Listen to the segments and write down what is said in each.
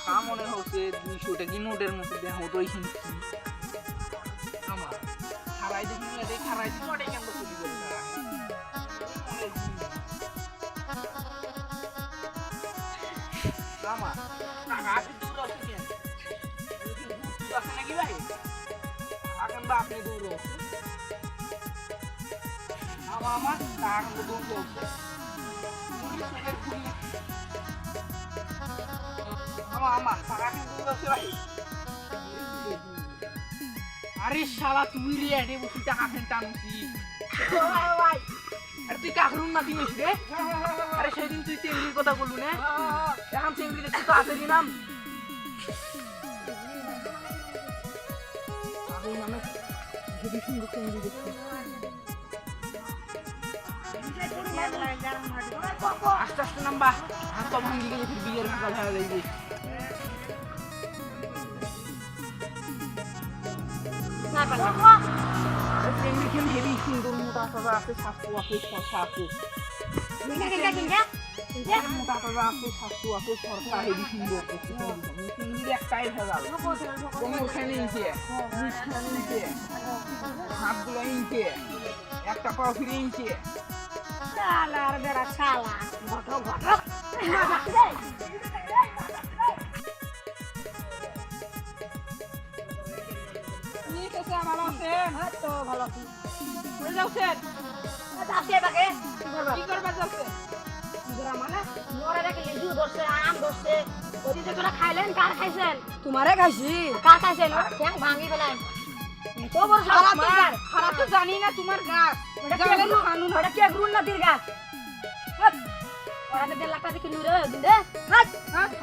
টাকা মনে হচ্ছে, দুইশো টাকি নোটের মতো দেখো তো এইখানে আমার খারাই দেখি আমার আপনি দূর আমার আমার আরে শালা তুই রে এডে বসে টাকা ফেন টানুছি আরে তুই কাকরুন না দিনিস রে আরে সেদিন তুই চেংড়ির কথা বললু না এখন চেংড়ি দেখছি তো আছে নাম আস্তে আস্তে নাম্বা হাত ভাঙ্গি গেলে বিয়ের ভাগা ভাগা যাইবে চেংড়ি খেম হেবি সুন্দর মোটা তাজা আছে স্বাস্থ্য আছে সরষা আছে মোটা তাজা আছে স্বাস্থ্য আছে সরষা হেবি সুন্দর চেংড়ি একটাই ভেজাল কোমরখানে ইঞ্চে মুখখানে ইঞ্চে হাতগুলো ইঞ্চে একটা পা ফিরে ইঞ্চে শালার বেড়া শালা লিচু ধরছে আম ধরছে। ওদি যে তোরা খাইলেন কার খাইছেন? তোমারে খাইছি। কার খাইছেন? ভাঙি ফেলেন। তো বড় সারা খারাপ তো তোমার খারাপ তো জানি না তোমার গাছ ওটা কি না কানুন ওটা কি এগুলো না। দির গাছ ওরা তো দেড় লাখ টাকা কিনু রে দিন দে হাট?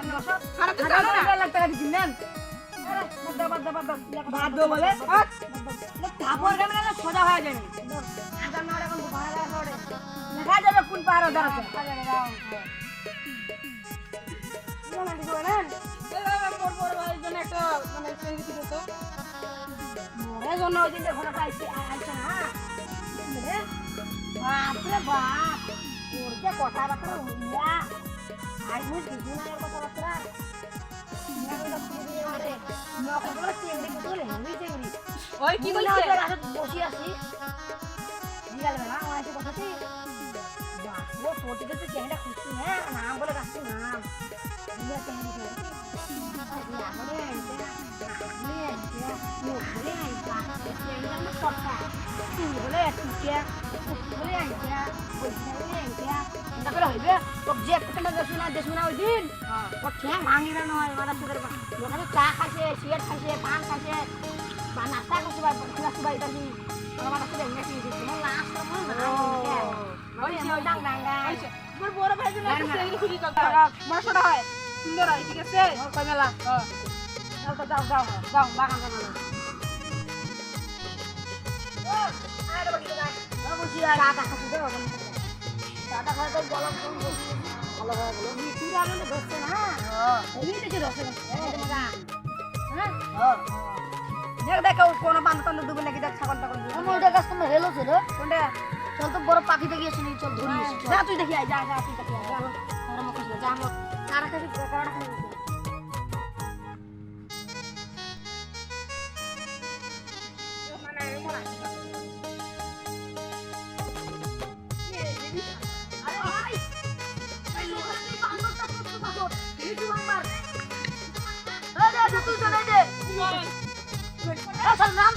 বসো। খারাপ তো জানো না। দেড় লাখ টাকা দিয়ে কিনেন বাদ দাও বাদ দাও বাদ দাও। বাদ দাও বলে। সোজা হয়ে যাবে দেখা যাবে কোন পাহাড়ে দাঁড়াচ্ছে মোর জন্য একটা চেঙ্গি দিতে তো মোরে জন্য ওই দিন ঘরে পাইছি আইছে না রে বাপ। ওর যে কথাবার্তা হইয়া আই মুই কিছু না এর কথাবার্তা। ওই কি বলছে বসি আছি জিগাল না আমার এসে কথাতে বাপরে ফটিতে তো চেহারা খুশি হ্যাঁ নাম বলে গাছটি নাম চেহারা না না না না মানে চা খাইছে সিগারেট খাইছে পান খাইছে বা খোলা সুবাই তাছি আমার কাছে ভেঙে দিয়েছে তোমার লাস্ট মনে না ওই ওই ডাং ডাং ডাং মোর বড় ভাইয়ের জন্য একটা। চেঙ্গি খুঁজি করতে আমার ছোট হয় সুন্দর হয় ঠিক আছে কই মেলা যাও তো যাও যাও যাও বাগান যাও আরে বাকি যাই ও বুঝি আর আটা খাচ্ছি তো আটা খাওয়া তো গলম কম বসি ভালো ভালো ভালো মিষ্টি আলু না ধরছে না এই দেখি, দেখ, কোন বান্ধব টান্ধব নাকি দেখ ছাগল টাগল ডুবে। আমার ওটা গাছ তোমার হেলো ছিল। কোনটা? চল তো বড় পাখি দেখি আসি চল ধরি আসি চল। যা তুই দেখি আয় যা যা তুই দেখি আয়, যা। আর আমাকে যা আমরা তারা কাছে কারণ খাই একদম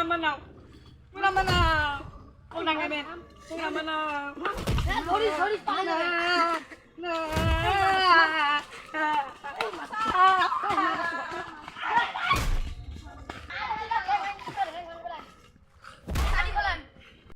মুই না বানাও মুই না বানাও তুই না গাইবেন তুই না বানাও না